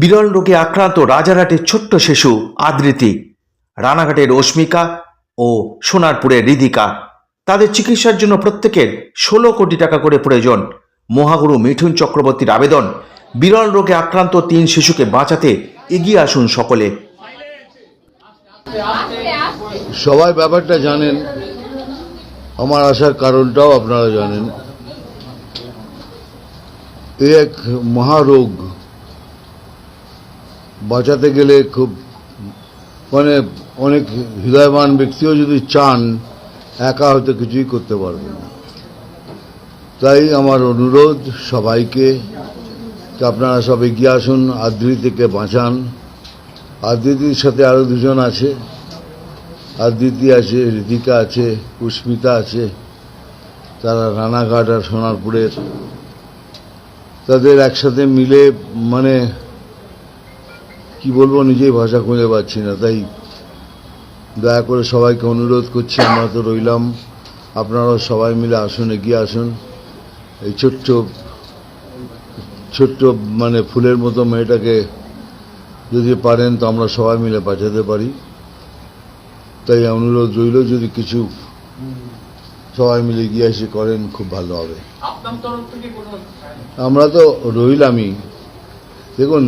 বিরল রোগে আক্রান্ত রাজারহাটের ছোট্ট শিশু আদৃতি রানাঘাটের অস্মিকা ও সোনারপুরের রিদিকা তাদের চিকিৎসার জন্য প্রত্যেকের ষোলো কোটি টাকা করে প্রয়োজন। মহাগুরু মিঠুন চক্রবর্তীর আবেদন, বিরল রোগে আক্রান্ত তিন শিশুকে বাঁচাতে এগিয়ে আসুন সকলে। সবাই ব্যাপারটা জানেন। আমার আসার কারণটাও আপনারা জানেন। এক মহারোগ। বাঁচাতে গেলে খুব মানে অনেক হৃদয়বান ব্যক্তিও যদি চান, একা হয়তো কিছুই করতে পারবে না। তাই আমার অনুরোধ সবাইকে আপনারা সব এগিয়ে আসুন আদৃতিকে বাঁচান। আদৃতির সাথে আরও দুজন আছে। আদিতি আছে ঋতিকা আছে, পুষ্মিতা আছে, তারা রানাঘাট আর সোনারপুরের। তাদের একসাথে মিলে মানে কি বলব নিজেই ভাষা খুঁজে পাচ্ছি না তাই দয়া করে সবাইকে অনুরোধ করছি আমরা তো রইলাম। আপনারাও সবাই মিলে আসুন এগিয়ে আসুন। এই ছোট্ট ছোট্ট মানে ফুলের মতো মেয়েটাকে যদি পারেন তো আমরা সবাই মিলে বাঁচাতে পারি। তাই অনুরোধ রইল যদি কিছু সবাই মিলে গিয়ে এসে করেন খুব ভালো হবে। আমরা তো রইলামই। দেখুন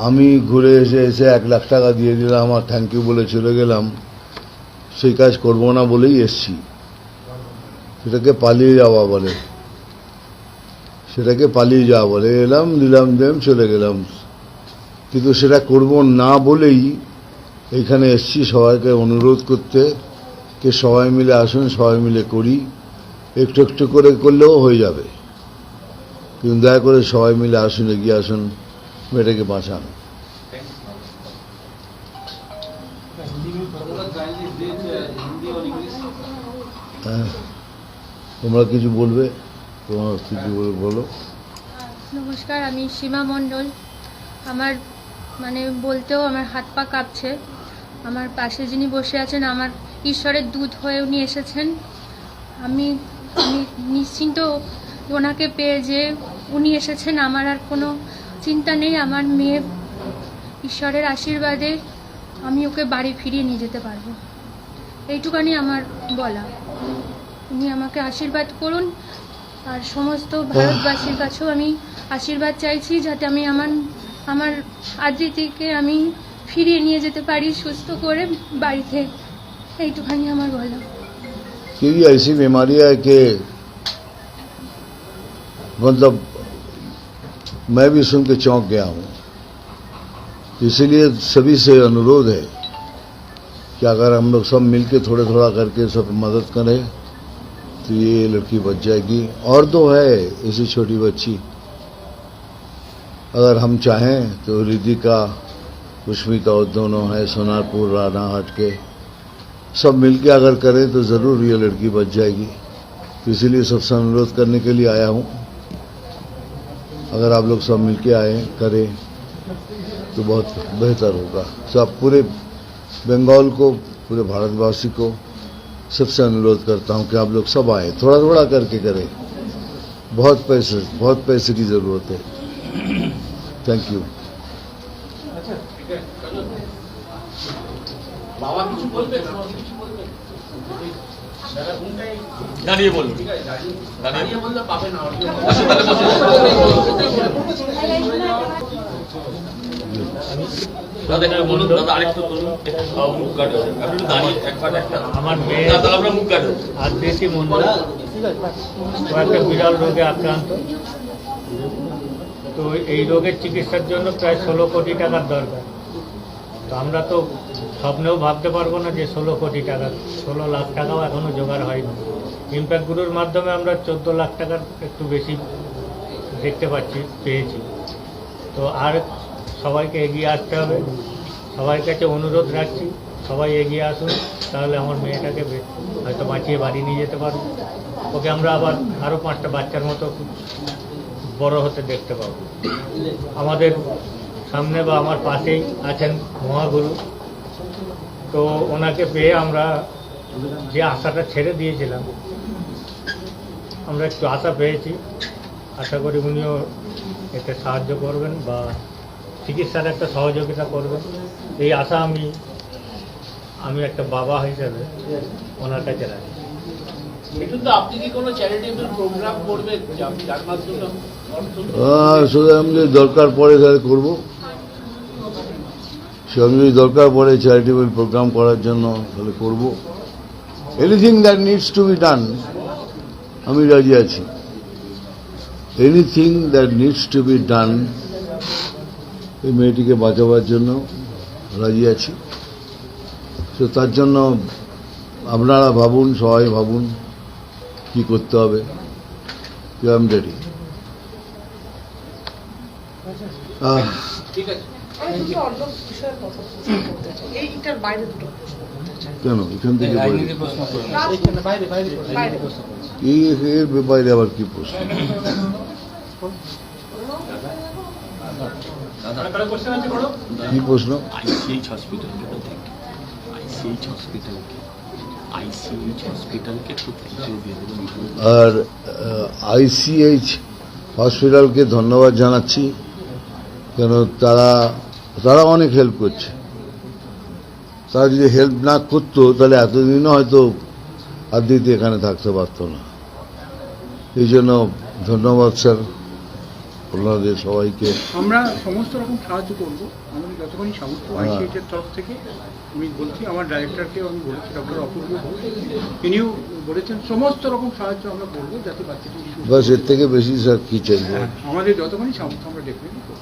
আমি ঘুরে এসে এসে এক লাখ টাকা দিয়ে দিলাম আর থ্যাংক ইউ বলে চলে গেলাম। সেই কাজ করব না বলেই এসছি। সেটাকে পালিয়ে যাওয়া বলে। সেটাকে পালিয়ে যাওয়া বলে। এলাম, দিলাম, দেম, চলে গেলাম। কিন্তু সেটা করব না বলেই এখানে এসছি সবাইকে অনুরোধ করতে কে সবাই মিলে আসুন, সবাই মিলে করি। একটু একটু করে করলেও হয়ে যাবে। কিন্তু দয়া করে সবাই মিলে আসুন, এগিয়ে আসুন। মেয়েটাকে বাঁচান হ্যাঁ তোমরা কিছু বলবে? তোমরা কিছু বলো নমস্কার, আমি সীমা মণ্ডল। আমার মানে বলতেও আমার হাত পা কাঁপছে। আমার পাশে যিনি বসে আছেন, আমার ঈশ্বরের দুধ হয়ে উনি এসেছেন। আমি আমি নিশ্চিন্ত ওনাকে পেয়ে যে উনি এসেছেন, আমার আর কোনো চিন্তা নেই আমার মেয়ে ঈশ্বরের আশীর্বাদে আমি ওকে বাড়ি ফিরিয়ে নিয়ে যেতে পারবো এইটুকানি আমার বলা উনি আমাকে আশীর্বাদ করুন আর সমস্ত ভারতবাসীর কাছেও আমি আশীর্বাদ চাইছি যাতে আমি আমার আমার আদৃতিকে আমি ফিরিয়ে নিয়ে যেতে পারি সুস্থ করে বাড়িতে এইটুখানি আমার বলা कि ये ऐसी बीमारी है कि मतलब मैं भी सुन के चौंक गया हूँ। इसीलिए सभी से अनुरोध है कि अगर हम लोग सब मिलके थोड़ा थोड़ा करके सब मदद करें तो ये लड़की बच जाएगी। और तो है ऐसी छोटी बच्ची। अगर हम चाहें तो रिदिका पुष्मिता और दोनों है सोनारपुर राना हट के। सब मिलके अगर करें तो ज़रूर ये लड़की बच जाएगी। तो इसीलिए सबसे अनुरोध करने के लिए आया हूँ। अगर आप लोग सब मिलके आए, करें तो बहुत बेहतर होगा। सब पूरे बंगाल को, पूरे भारतवासी को सबसे अनुरोध करता हूँ कि आप लोग सब आए थोड़ा थोड़ा करके करें। बहुत पैसे बहुत पैसे की ज़रूरत है। थैंक अच्छा, यू बाबा, कुछ দাঁড়িয়ে বলুন। দাঁড়িয়ে বললে পাবে না আসুন তাহলে দাদা একটু বলুন দাদা আরেকটু বলুন। মুখ কাটো। আপনি দাঁড়িয়ে একবার একটা। আমার মেয়ে আমরা মুখ কাটো। আদৃতি মন্ডল ও একটা বিরল রোগে আক্রান্ত। তো এই রোগের চিকিৎসার জন্য প্রায় ষোলো কোটি টাকার দরকার। তো আমরা তো স্বপ্নেও ভাবতে পারব না যে ষোলো কোটি টাকা, ষোলো লাখ টাকাও এখনও জোগাড় হয়নি। ইম্প্যাক্ট মাধ্যমে আমরা চোদ্দ লাখ টাকার একটু বেশি দেখতে পাচ্ছি, পেয়েছি। তো আর সবাইকে এগিয়ে আসতে হবে। সবার কাছে অনুরোধ রাখছি, সবাই এগিয়ে আসুন, তাহলে আমার মেয়েটাকে হয়তো বাঁচিয়ে বাড়ি নিয়ে যেতে পারব। ওকে আমরা আবার আরও পাঁচটা বাচ্চার মতো বড় হতে দেখতে পাবো। আমাদের সামনে বা আমার পাশেই আছেন মহাগুরু। তো ওনাকে পেয়ে আমরা যে আশাটা ছেড়ে দিয়েছিলাম আমরা একটু আশা পেয়েছি। আশা করি উনিও এতে সাহায্য করবেন বা চিকিৎসার একটা সহযোগিতা করবেন। এই আশা আমি আমি একটা বাবা হিসেবে ওনার কাছে রাখি। কিন্তু আপনি কি কোনো চ্যারিটেবল প্রোগ্রাম করবেন? যা- যার মাধ্যমে অর্থ আহ, শুধু আমি যদি দরকার পড়ে তাহলে করব। সেরকম যদি দরকার পড়ে চ্যারিটেবল প্রোগ্রাম করার জন্য তাহলে করব। Anything that needs to be done আমি রাজি আছি। Anything that needs to be done এই মেয়েটিকে বাঁচাবার জন্য রাজি আছি। তো তার জন্য আপনারা ভাবুন সবাই ভাবুন কি করতে হবে। আই এম রেডি ঠিক আছে। আমি কিছু অন্য বিষয়ে কথা বলতে চাই। এইটার বাইরে দুটো কেন? এখান থেকে এই এর বাইরে আবার কি প্রশ্ন? কি প্রশ্ন? আইসিএইচ দেখি। আইসিএইচ হসপিটালকে আইসিএইচ হসপিটালকে আর আইসিএইচ হসপিটালকে ধন্যবাদ জানাচ্ছি। কেন তারা তারা অনেক হেল্প করছে। তারা যদি হেল্প না করতো তাহলে এতদিনও হয়তো আদিতে এখানে থাকতে পারতো না। এই জন্য ধন্যবাদ স্যার। আপনাদের সবাইকে। আমরা সমস্ত রকম সাহায্য করব। আমাদের যতক্ষণই সামর্থ্য হ্যাঁ। আইসিএইচের তরফ থেকে আমি বলছি আমার ডাইরেক্টরকেও আমি বলেছি ডক্টর অপূর্ব তিনিও বলেছেন সমস্ত রকম সাহায্য আমরা করব যাতে বাচ্চাটি বাসের থেকে বেশি স্যার কি চাইব? হ্যাঁ, আমাদের যতক্ষণই সামর্থ্য আমরা করব